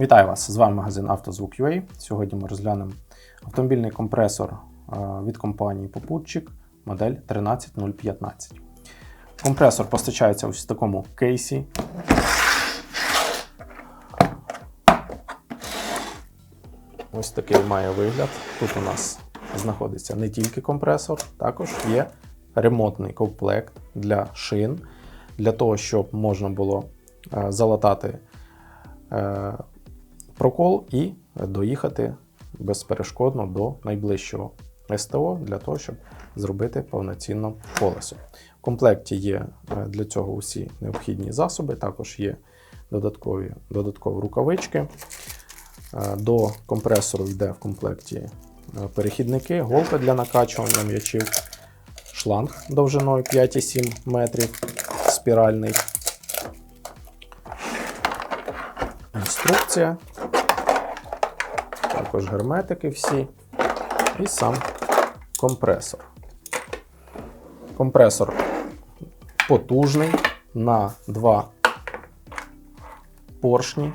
Вітаю вас! З вами магазин «Автозвук.UA». Сьогодні ми розглянемо автомобільний компресор е, від компанії Попутчик модель 13015. Компресор постачається ось в такому кейсі. Ось такий має вигляд. Тут у нас знаходиться не тільки компресор, також є ремонтний комплект для шин, для того, щоб можна було е, залатати е, прокол і доїхати безперешкодно до найближчого СТО для того, щоб зробити повноцінно колесо. В комплекті є е, для цього усі необхідні засоби, також є додаткові, додаткові рукавички. Е, До компресору йде в комплекті е, перехідники, голка для накачування м'ячів, шланг довжиною 5,7 метрів, спіральний. Інструкція, також герметики всі і сам компресор. Компресор потужний на два поршні.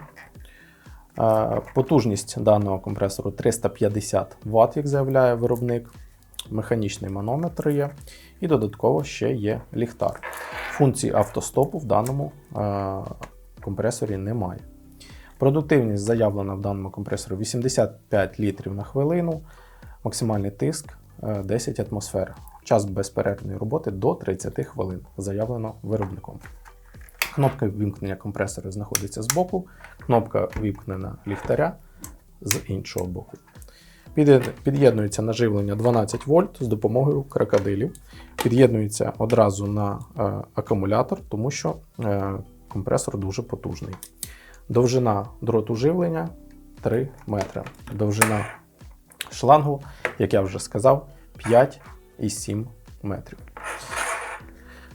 Е, Потужність даного компресору 350 Вт, як заявляє виробник. Механічний манометр є. І додатково ще є ліхтар. Функції автостопу в даному е, компресорі немає. Продуктивність заявлена в даному компресорі 85 літрів на хвилину, максимальний тиск е, 10 атмосфер. Час безперервної роботи до 30 хвилин, заявлено виробником. Кнопка вимкнення компресора знаходиться збоку, кнопка вимкнення ліхтаря з іншого боку. Під'єднується на живлення 12 вольт з допомогою крокодилів. Під'єднується одразу на е, акумулятор, тому що е, компресор дуже потужний. Довжина дроту живлення 3 метри. Довжина шлангу, як я вже сказав, 5,7 метрів.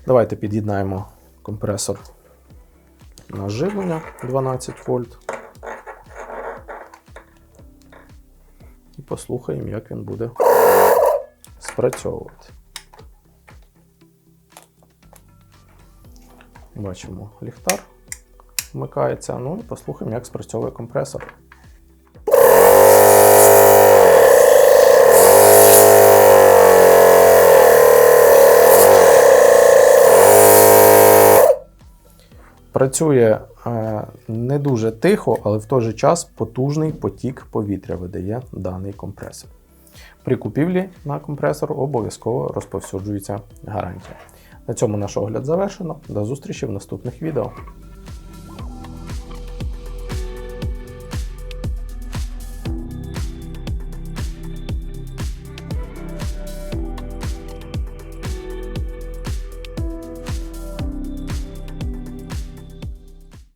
Давайте під'єднаємо компресор на живлення 12 вольт. І послухаємо, як він буде спрацьовувати. Бачимо ліхтар вмикається. Ну і послухаємо, як спрацьовує компресор. Працює е, не дуже тихо, але в той же час потужний потік повітря видає даний компресор. При купівлі на компресор обов'язково розповсюджується гарантія. На цьому наш огляд завершено. До зустрічі в наступних відео.